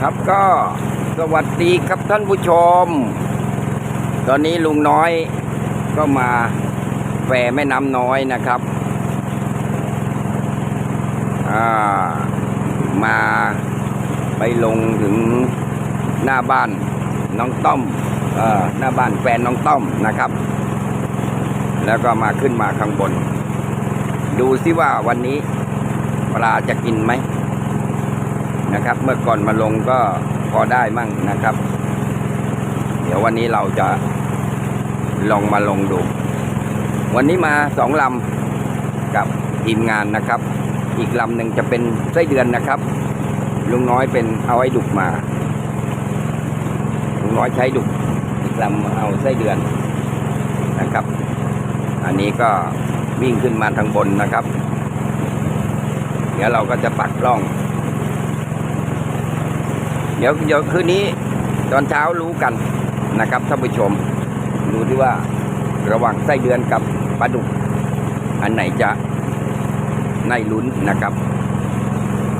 ครับก็สวัสดีครับท่านผู้ชม ตอนนี้ลุงน้อยก็มาแฝแม่น้ำน้อยนะครับามาไปลงถึงหน้าบ้านน้องต้อมอหน้าบ้านแฟนน้องต้อมนะครับ แล้วก็มาขึ้นมาข้างบน ดูซิว่าวันนี้ปลาจะกินไหม นะครับ เมื่อก่อนมาลงก็พอได้มั่งนะครับ เดี๋ยววันนี้เราจะลองมาลงดู วันนี้มาสองลำกับทีมงานนะครับ อีกลำหนึ่งจะเป็นไส้เดือนนะครับ ลุงน้อยเป็นเอาไอ้ดุกมา ลุงน้อยใช้ดุกอีกลำเอาไส้เดือนนะครับ อันนี้ก็วิ่งขึ้นมาทางบนนะครับ เดี๋ยวเราก็จะปักล่อง เดี๋ยวเดี๋ยวคืนนี้ตอนเช้ารู้กันนะครับท่านผู้ชม ดูที่ว่าระหว่างไส้เดือนกับปลาดุก อันไหนจะในลุ้นนะครับ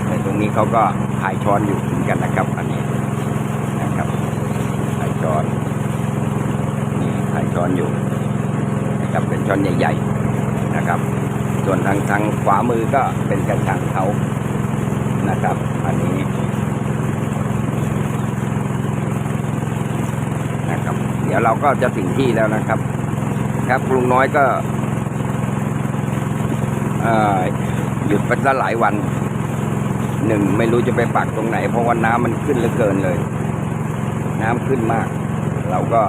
ในตรงนี้เขาก็ถ่ายช้อนอยู่เหมือนกันนะครับ อันนี้นะครับถ่ายช้อนนี่ถ่ายช้อนอยู่นะครับเป็นช้อนใหญ่ ๆนะครับ ส่วนทางทางขวามือก็เป็นกระชังเขานะครับ อันนี้ นะครับเดี๋ยวเราก็จะถึงที่แล้วนะครับ ครับลุงน้อยก็หยุดไปซะหลายวันหนึ่งไม่รู้จะไปปักตรงไหน เพราะว่าน้ำมันขึ้นเหลือเกินเลย น้ำขึ้นมาก เราก็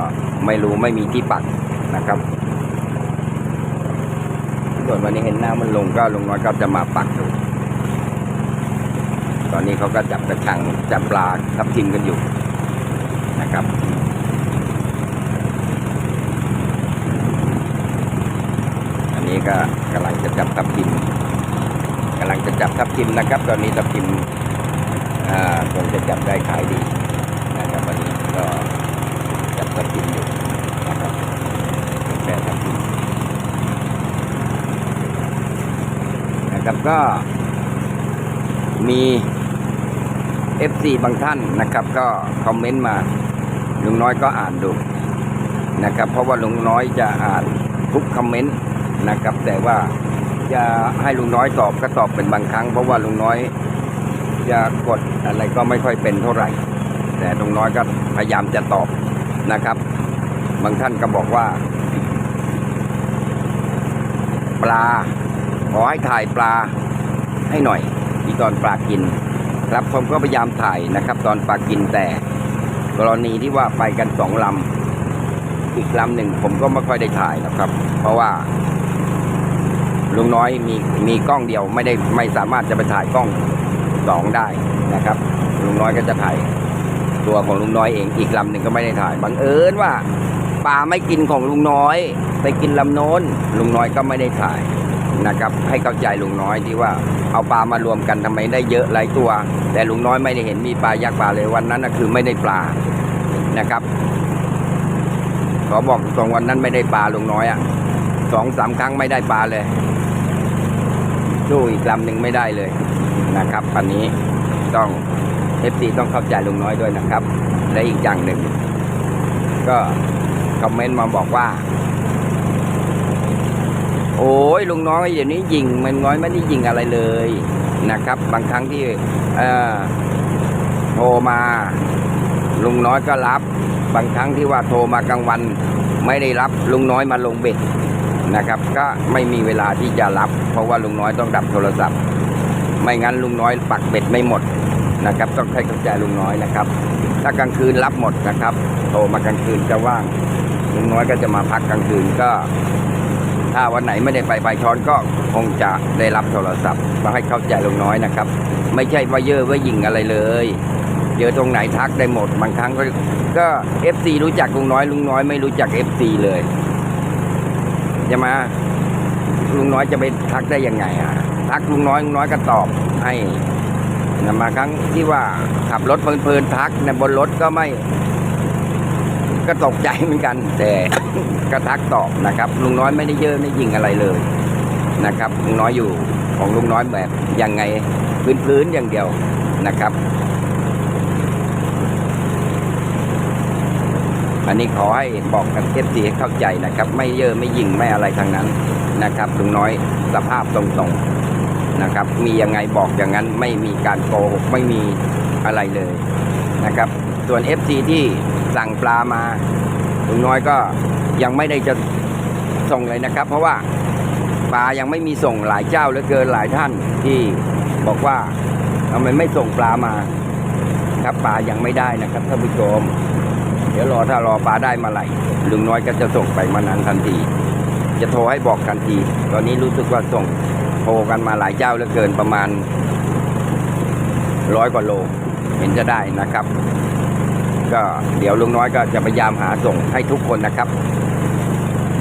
ไม่รู้ไม่มีที่ปักนะครับส่วนวันนี้เห็นน้ำมันลงก็ลุงน้อยก็จะมาปักดูตอนนี้เขาก็จับกระชังจับปลาทับทิมกันอยู่นะครับ นี้ก็กำลังจะจับทับทิมกำลังจะจับทับทิมนะครับ ตอนนี้ทับทิมอ่าคงจะจับได้ขายดีนะครับวันนี้ก็จับทับทิมอยู่นะครับแค่ทับทิมนะครับก็มี FC บางท่านนะครับ ก็คอมเมนต์มาลุงน้อยก็อ่านดูนะครับ เพราะว่าลุงน้อยจะอ่านทุกคอมเมนต์ นะครับ แต่ว่าจะให้ลุงน้อยตอบก็ตอบเป็นบางครั้ง เพราะว่าลุงน้อยจะกดอะไรก็ไม่ค่อยเป็นเท่าไหร่ แต่ลุงน้อยก็พยายามจะตอบนะครับ บางท่านก็บอกว่า ปลาขอให้ถ่ายปลาให้หน่อยที่ตอนปลากิน ครับผมก็พยายามถ่ายนะครับ ตอนปลากินแต่ กรณีที่ว่าไปกันสองลำอีกลำหนึ่งผมก็ไม่ค่อยได้ถ่ายนะครับ เพราะว่า ลุงน้อยมีมีกล้องเดียวไม่ได้ไม่สามารถจะไปถ่ายกล้องสองได้นะครับ ลุงน้อยก็จะถ่ายตัวของลุงน้อยเองอีกลำหนึ่งก็ไม่ได้ถ่ายบังเอิญว่าปลาไม่กินของลุงน้อย ไปกินลำโน้น ลุงน้อยก็ไม่ได้ถ่ายนะครับ ให้เข้าใจลุงน้อยที่ว่าเอาปลามารวมกันทำไมได้เยอะหลายตัว แต่ลุงน้อยไม่ได้เห็นมีปลายักษ์ปลาเลยวันนั้นนะคือไม่ได้ปลานะครับขอบอกตรงวันนั้นไม่ได้ปลาลุงน้อยอะสองสามครั้งไม่ได้ปลาเลย สู้อีกลำหนึ่งไม่ได้เลยนะครับอันนี้ต้องเอฟซีต้องเข้าใจลุงน้อยด้วยนะครับ และอีกอย่างหนึ่ง ก็คอมเมนต์มาบอกว่า โอ้ยลุงน้อยเดี๋ยวนี้ยิงมันน้อยไม่ได้ยิงอะไรเลยนะครับ บางครั้งที่เอ่อโทรมาลุงน้อยก็รับ บางครั้งที่ว่าโทรมากลางวัน ไม่ได้รับลุงน้อยมาลงเบ็ด นะครับ ก็ไม่มีเวลาที่จะรับ เพราะว่าลุงน้อยต้องดับโทรศัพท์ ไม่งั้นลุงน้อยปักเบ็ดไม่หมดนะครับ ต้องให้เข้าใจลุงน้อยนะครับ ถ้ากลางคืนรับหมดนะครับโทรมากลางคืนจะว่างลุงน้อยก็จะมาพักกลางคืนก็ ถ้าวันไหนไม่ได้ไปใบช้อนก็คงจะได้รับโทรศัพท์ต้องให้เข้าใจลุงน้อยนะครับ ไม่ใช่ว่าเยอะว่ายิงอะไรเลยเจอตรงไหนทักได้หมดบางครั้งก็ก็เอฟซีรู้จักลุงน้อยลุงน้อยไม่รู้จักเอฟซีเลย ใช่ไหมลุงน้อยจะไปทักได้ยังไงอะทักลุงน้อยลุงน้อยก็ตอบให้นะมาครั้งที่ว่าขับรถเพลินๆทักในบนรถก็ไม่ ก็ตกใจเหมือนกัน แต่ก็ทักตอบนะครับ ลุงน้อยไม่ได้เยอะไม่ยิงอะไรเลยนะครับ ลุงน้อยอยู่ของลุงน้อยแบบยังไงพื้นๆอย่างเดียวนะครับ อันนี้ขอให้บอกกับเอฟซีให้เข้าใจนะครับ ไม่เยอะไม่ยิงไม่อะไรทางนั้นนะครับลุงน้อยสภาพตรงๆนะครับ มียังไงบอกอย่างนั้นไม่มีการโกหกไม่มีอะไรเลยนะครับ ส่วน FC ที่สั่งปลามาลุงน้อยก็ยังไม่ได้จะส่งเลยนะครับ เพราะว่าปลายังไม่มีส่งหลายเจ้าเหลือเกินหลายท่านที่บอกว่าทำไมไม่ส่งปลามา ครับปลายังไม่ได้นะครับท่านผู้ชม ดี๋ยวรอถ้ารอปลาได้มาไหลลุงน้อยก็จะส่งไปมานั้นทันที จะโทรให้บอกทันที ตอนนี้รู้สึกว่าส่งโทรกันมาหลายเจ้าเหลือเกินประมาณร้อยกว่าโล เห็นจะได้นะครับ ก็เดี๋ยวลุงน้อยก็จะพยายามหาส่งให้ทุกคนนะครับ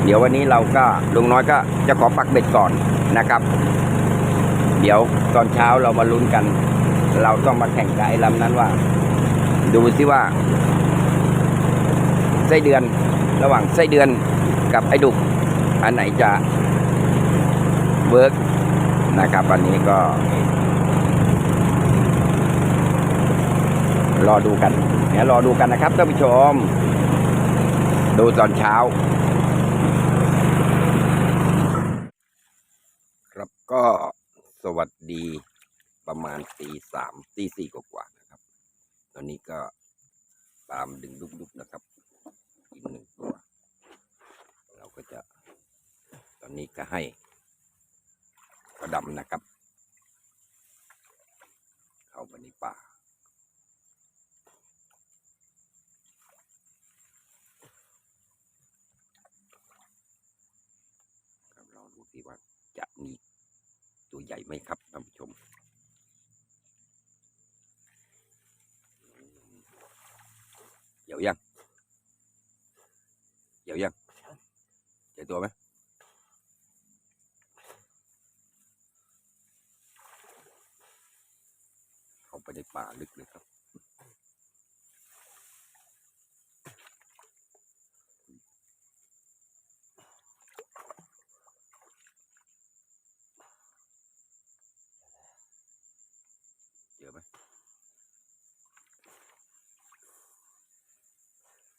เดี๋ยววันนี้เราก็ลุงน้อยก็จะขอปักเบ็ดก่อนนะครับ เดี๋ยวตอนเช้าเรามาลุ้นกัน เราต้องมาแข่งกับไอ้ลำนั้นว่า ดูซิว่า ไส้เดือน ระหว่างไส้เดือนกับไอ้ดุก อันไหนจะเวิร์กนะครับอันนี้ก็ รอดูกันเดี๋ยรอดูกันนะครับท่านผู้ชม ดูตอนเช้า ครับก็สวัสดีประมาณตีสามตีสี่กว่าๆนะครับ ตอนนี้ก็ตามดึงลุกๆนะครับ อีกหนึ่งตัว เราก็จะ ตอนนี้ก็ให้กระดำนะครับ เข้าไปในป่าเราดูสิว่าจะมีตัวใหญ่ไหมครับท่านผู้ชมเดี๋ยวยังเดี๋ยวยังเจตัวไหมเข้าไปในป่าลึกเลยครับ เจอไหม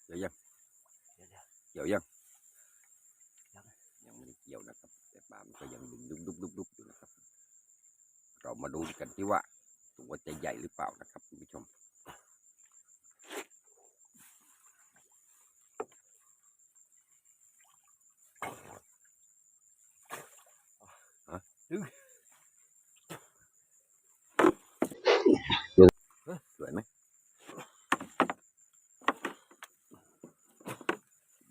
เจอยังเกี่ยวยังยังไม่ได้เกี่ยวนะครับ แต่ปลามันก็ยังดึงดุบดุบดุบดุบอยู่นะครับ เรามาดูกันที่ว่า ตัวจะใหญ่หรือเปล่านะครับคุณผู้ชมสวยไหม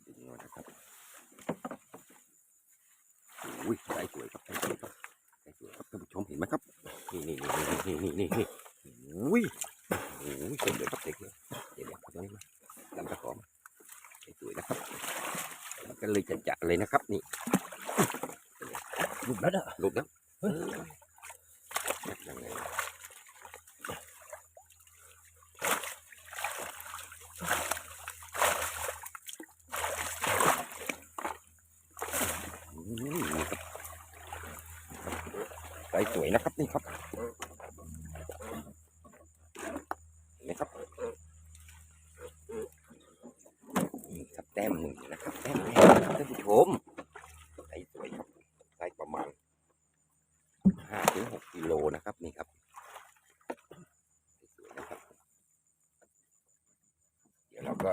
ดึงมานะครับอุ้ยใส่สวยครับใส่สวยครับใส่สวยครับท่านผู้ชมเห็นไหมครับ นี่นี่นี่นี่นี่นี่นี่อุ้ยอุ้ยสวยเลยครับเด็กเลยเดี๋ยวเดี๋ยวเอาตัวนี้มาลำตะขอมาใส่สวยนะครับมันก็ เลยจะจะเลยนะครับ นี่หลุดแล้วอะหลุดแล้วเฮ้ยยังไง อืมนี่ครับใสสวยนะครับนี่ครับเห็นไหมครับนี่ครับแต้มหนึ่งนะครับแต้มแรกนะครับท่านผู้ชมใสสวยครับได้ประมาณห้าถึงหกกิโลนะครับนี่ครับสวยนะครับ เดี๋ยวเราก็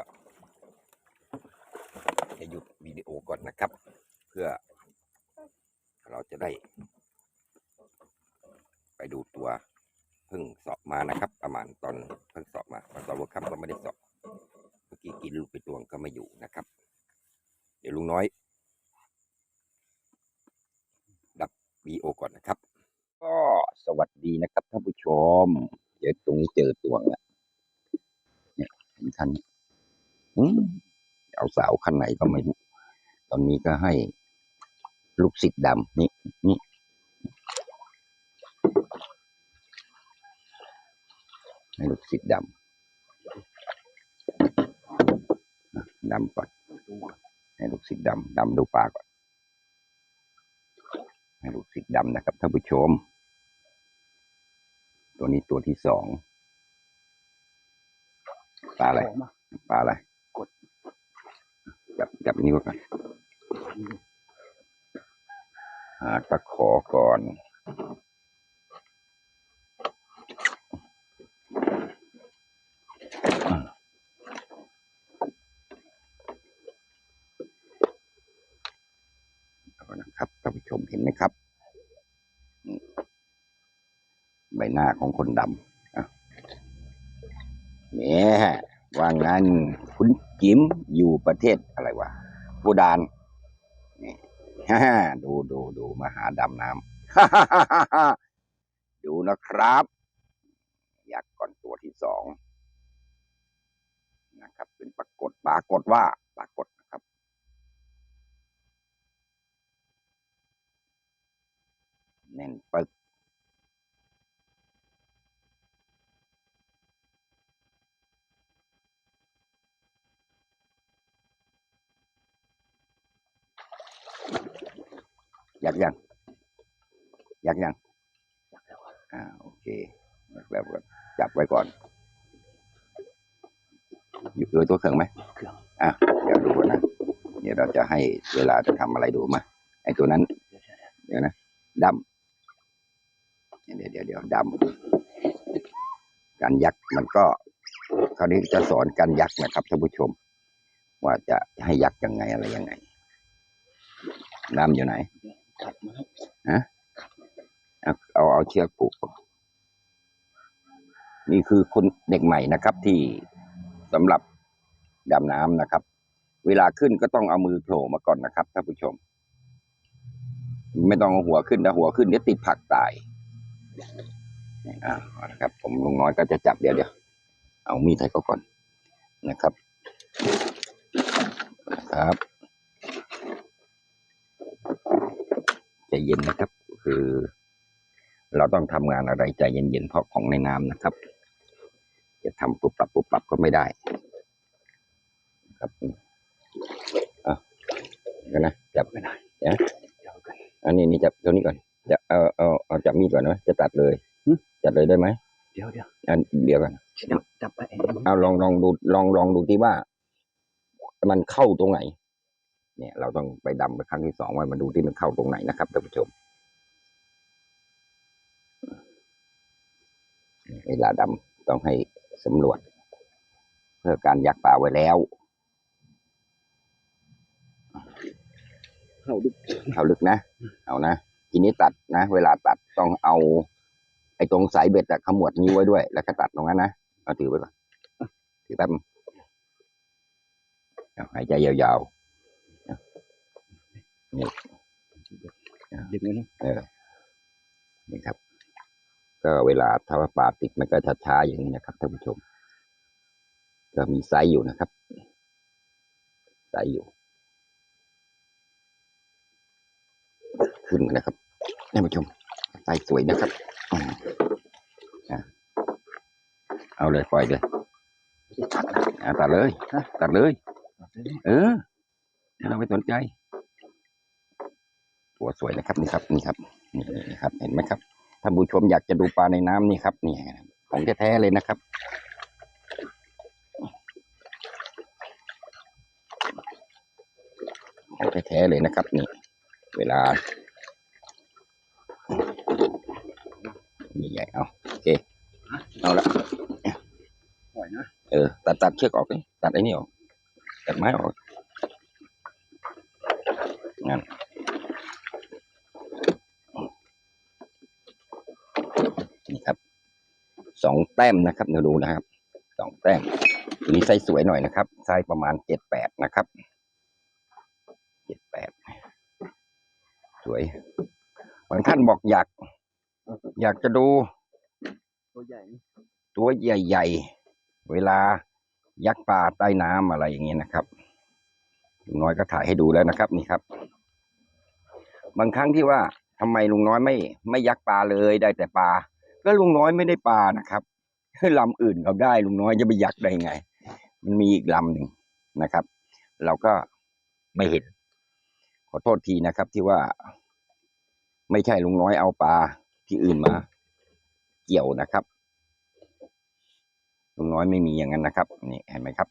จะหยุดวิดีโอก่อนนะครับ เพื่อเราจะได้ ไปดูตัวเพิ่งสอบมานะครับ ประมาณตอนเพิ่งสอบมาตอนวัค่ำก็ไม่ได้สอบเมื่อกี้กินลูกไปตวงก็ไม่อยู่นะครับ เดี๋ยวลุงน้อย ดับวีโอก่อนนะครับ ก็สวัสดีนะครับท่านผู้ชม เดี๋ยวตรงนี้เจอตัวแล้วเนี่ยเห็นคันอืมเอาสาวคันไหนก็ไม่รู้ ตอนนี้ก็ให้ลูกศิษย์ดำนี่นี่ให้ลูกศิษย์ดำอะดำก่อนให้ลูกศิษย์ดำดำดูปลาก่อนให้ลูกศิษย์ดำนะครับท่านผู้ชม ตัวนี้ตัวที่สองปลาอะไรของมาปลาอะไรกดจับจับนิ้วก่อนหา ตะขอก่อนนะครับท่านผู้ชมเห็นไหมครับ ใบหน้าของคนดำเนี่ยว่างั้นคุณจิมอยู่ประเทศอะไรวะบูดาน ฮ่าดูดูดูมาหาดำน้ำฮ่าฮ่าดูนะครับ ยักษ์ก่อนตัวที่สองนะครับ เป็นปรากฏปรากฏว่าปรากฏนะครับ แน่นปึก ยักษ์ยังยักษ์ยังอ่าโอเคยักษ์แล้วก็จับไว้ก่อนอยู่ด้วยตัวเครื่องไหมเครื่องอะเดี๋ยวดูก่อนนะเดี๋ยวเราจะให้เวลาจะทำอะไรดูมาไอ้ตัวนั้น เดี๋ยวนะดำเดี๋ยวเดี๋ยวเดี๋ยวดำการยักษ์มันก็ คราวนี้จะสอนการยักษ์นะครับท่านผู้ชม ว่าจะให้ยักษ์ยังไงอะไรยังไงดำอยู่ไหน ขัดมาเอาเอาเอาเชือกผูกนี่คือคนเด็กใหม่นะครับ ที่สำหรับดำน้ำนะครับ เวลาขึ้นก็ต้องเอามือโผล่มาก่อนนะครับท่านผู้ชม ไม่ต้องเอาหัวขึ้นถ้าหัวขึ้นเดี๋ยวติดผักตายนี่อ่าเอาละครับ ผมลุงน้อยก็จะจับเดี๋ยวเดี๋ยวเอามีดให้เขาก่อนนะครับ ครับ ใจเย็นนะครับ คือ เราต้องทำงานอะไรใจเย็นๆเพราะของในน้ำนะครับ จะทำปุบปรับปุบปรับก็ไม่ได้ ครับอะเดี๋ยวนะจับไม่ได้เดี๋ยวเดี๋ยวกันอันนี้นี่จับตัวนี้ก่อนจะเอาเอาเอาจับมีดก่อนนะจะตัดเลยหึจัดเลยได้ไหมเดี๋ยวเดี๋ยวอันเดียวกันจับจับไปเองเอาลองลองดูลองลองดูที่ว่า มันเข้าตรงไหน เนี่ยเราต้องไปดำไปครั้งที่สองว่ามาดูที่มันเข้าตรงไหนนะครับท่านผู้ชมเวลาดำต้องให้สำรวจ เพื่อการยักปลาไว้แล้ว เข้าดึกเอาลึกนะ เอานะทีนี้ตัดนะ เวลาตัดต้องเอา ไอ้ตรงสายเบ็ดอะขมวดนิ้วไว้ด้วย แล้วก็ตัดตรงนั้นนะเอาถือไปก่อนถือแป๊บนึงเอาหายใจยาวๆเอา นี่ดึกเลยนะเออนี่ครับ ก็เวลาถ้าว่าปลาติดมันก็ช้าๆอย่างนี้นะครับท่านผู้ชม ก็มีไซส์อยู่นะครับไซส์อยู่ ขึ้นนะครับท่านผู้ชมไซส์สวยนะครับอืมอะเอาเลยปล่อยเลยตัดนะอะตัดเลยตัดเลยตัดเลย เออไม่ต้องไปสนใจ ตัวสวยนะครับนี่ครับนี่ครับนี่นี่ครับ เห็นไหมครับท่านผู้ชมอยากจะดูปลาในน้ำนี่ครับนี่ของแท้ๆเลยนะครับของแท้ๆเลยนะครับ นี่ เวลาใหญ่ๆเอาโอเคเอาละปล่อยนะเออตัดตัดเชือกออกเลยตัดไอ้นี่ออกตัดไม้ออกงั้นนี่ครับสอง แต้มนะครับเดี๋ยวดูนะครับสองแต้มตัวนี้ไซส์สวยหน่อยนะครับไซส์ประมาณเจ็ดแปดนะครับเจ็ดแปดสวยบางท่านบอกอยาก อยากจะดู ตัวใหญ่นี่ตัวใหญ่ๆ เวลายักษ์ปลาใต้น้ำอะไรอย่างเงี้ยนะครับลุงน้อยก็ถ่ายให้ดูแล้วนะครับ นี่ครับ บางครั้งที่ว่าทำไมลุงน้อยไม่ ไม่ยักษ์ปลาเลยได้แต่ปลาก็ลุงน้อยไม่ได้ปลานะครับ ลำอื่นเขาได้ลุงน้อยจะไปยักได้ไง มันมีอีกลำหนึ่งนะครับ เราก็ไม่เห็น ขอโทษทีนะครับ ที่ว่า ไม่ใช่ลุงน้อยเอาปลาที่อื่นมา เกี่ยวนะครับลุงน้อยไม่มีอย่างนั้นนะครับนี่เห็นไหมครับ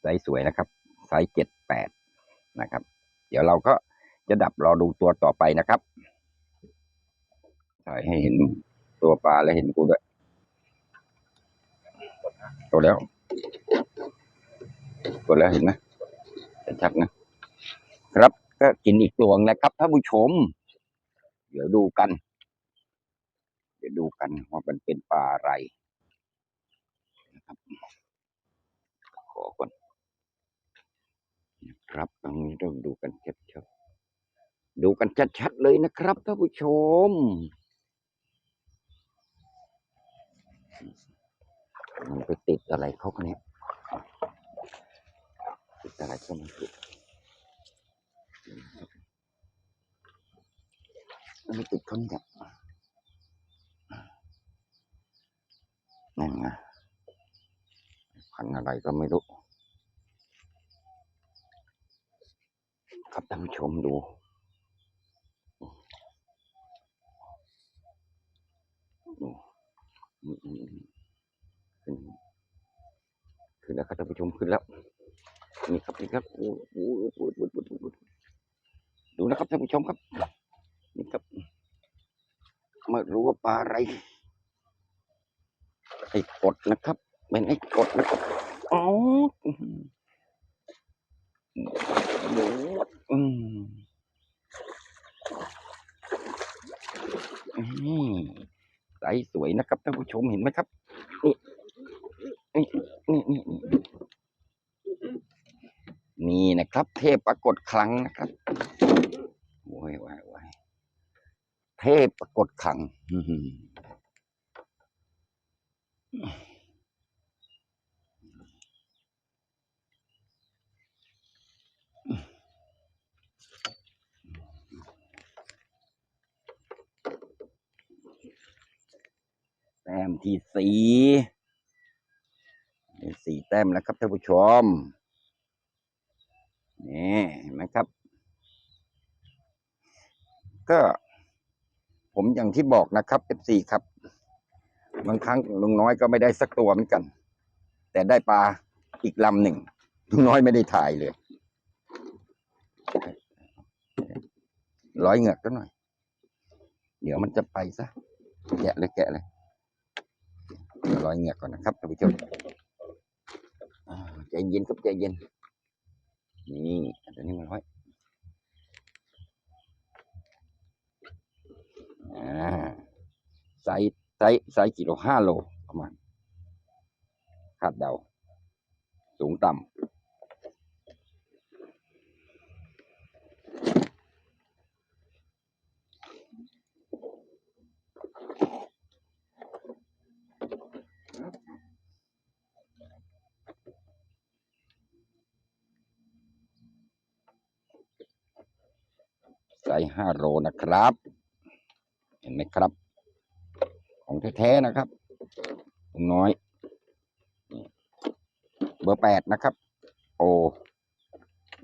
ไซส์สวยนะครับไซไซส์เจ็ดแปดนะครับ เดี๋ยวเราก็จะดับรอดูตัวต่อไปนะครับถ่ายให้เห็นตัวปลาและเห็นกูด้วย ตัวแล้ว ตัวแล้วเห็นไหมชัดๆนะครับ ก็กินอีกตัวนะครับท่านผู้ชม เดี๋ยวดูกัน เดี๋ยวดูกันว่ามันเป็นปลาอะไรนะครับขอก่อนนะครับตรงนี้ต้องดูกันชัดๆดูกันชัดๆเลยนะครับท่านผู้ชม มันไปติดอะไรเขาคนนี้ติดอะไรก็ไมันติดมันไม่ติดคนเนี่ยนั่นไงพันอะไรก็ไม่รู้ ครับท่านผู้ชมดูดูอืมอืมอืม ขึ้นขึ้นแล้วครับท่านผู้ชมขึ้นแล้ว นี่ครับนี่ครับโอ้โหโอ้โหโอ้โหโอ้โหโอ้โหดูนะครับท่านผู้ชมครับ นี่ครับไม่รู้ว่าปลาอะไรไอ้กดนะครับเป็นไอ้กดนะครับอ๋ออื้อหือหมูอืมอืมใสสวยนะครับท่านผู้ชมเห็นไหมครับนี่ นี่นี่นี่นี่นะครับ เทพปรากฏครั้งนะครับโอ้ยว้ายว้ายเทพปรากฏครั้งแต้มที่สี่ สี่แต้มแล้วครับท่านผู้ชม นี่เห็นไหมครับ ก็ ผมอย่างที่บอกนะครับ F4 ครับ บางครั้งลุงน้อยก็ไม่ได้สักตัวเหมือนกัน แต่ได้ปลาอีกลำหนึ่งลุงน้อยไม่ได้ถ่ายเลย ร้อยเหงือกก็หน่อย เดี๋ยวมันจะไปซะ แกะเลยแกะเลยเดี๋ยวรอยเหงือกก่อนนะครับท่านผู้ชม ใจเย็นครับใจเย็น นี่อันนี้มันร้อยอ่าไซส์ไซส์ไซส์กิโลห้าโลประมาณคาดเดา สูงต่ำ ส์ห้าโลนะครับ เห็นไหมครับ ของแท้ๆนะครับลุงน้อย เบอร์แปดนะครับโอ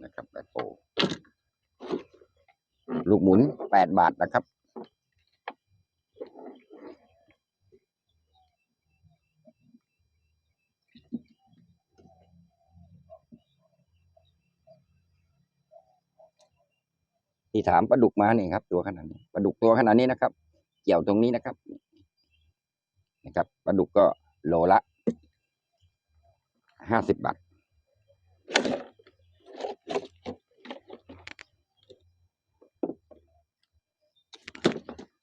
นะครับแปดโอลูกหมุนแปดบาทนะครับ ที่ถามปลาดุกมาเนี่ยครับ ตัวขนาดนี้ปลาดุกตัวขนาดนี้นะครับ เกี่ยวตรงนี้นะครับ นะครับปลาดุกก็โลละห้าสิบบาท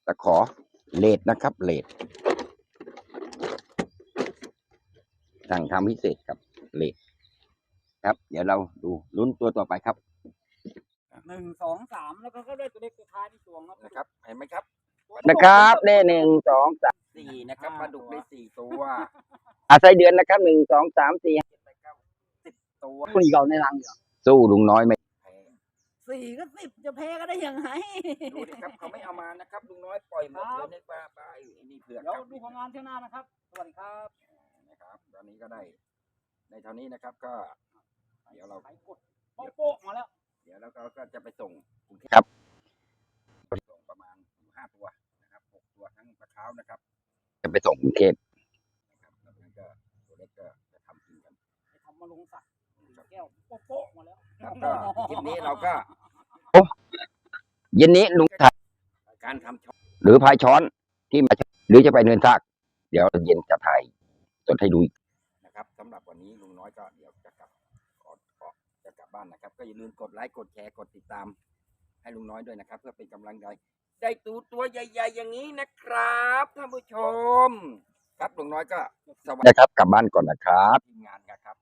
ตะขอเลดนะครับเลดสั่งทำพิเศษครับเลดครับ เดี๋ยวเราดูลุ้นตัวต่อไปครับ หนึ่งสองสามแล้วก็ก็ได้ตัวเล็กตัวท้ายที่ตัวครับนะครับ เห็นไหมครับตัวนะครับได้หนึ่งสองสามสี่นะครับปลาดุกได้สี่ตัวอาศัยเดือนนะครับหนึ่งสองสามสี่ห้าเจ็ดแปดเก้าสิบตัวคนอีกเอาในรังเหรอสู้ลุงน้อยไม่แพ้สี่ก็สิบจะแพ้ก็ได้ยังไงดูดิครับเขาไม่เอามานะครับลุงน้อยปล่อยหมดเลยในปลาปลาไอ้นี่เผือกเดี๋ยวครับดูผลงานเที่ยวหน้านะครับสวัสดีครับนะครับตอนนี้ก็ได้ ในเท่านี้นะครับก็ เดี๋ยวเราไปกดโป๊ะๆมาแล้ว เดี๋ยวเราก็ก็จะไปส่งกรุงเทพครับไปส่งประมาณห้าตัวนะครับหกตัวทั้งปลาเท้าวนะครับ จะไปส่งกรุงเทพนะครับแล้วนั้นก็ตัวเล็กก็จะทำกินกันไปทำมาลงสัตว์แก้ก้วโป๊ะๆมาแล้วครับก็คลิปนี้เราก็เย็นนี้ลุงถ่ายการทำช้อนหรือพายช้อนที่มาหรือจะไปเนินซาก เดี๋ยวเย็นจะถ่ายสดให้ดูอีกนะครับสำหรับวันนี้ลุงน้อยก็เดี๋ยวจะกลับขอขอจะกลั บ้านนะครับ ก็อย่าลืมกดไลค์กดแชร์กดติดตาม ให้ลุงน้อยด้วยนะครับ เพื่อเป็นกำลังใจได้ตูตัวใหญ่ๆอย่างนี้นะครับท่านผู้ชม ครับลุงน้อยก็สวัสดีครับกลับบ้านก่อนนะครับทีมงานนะครับ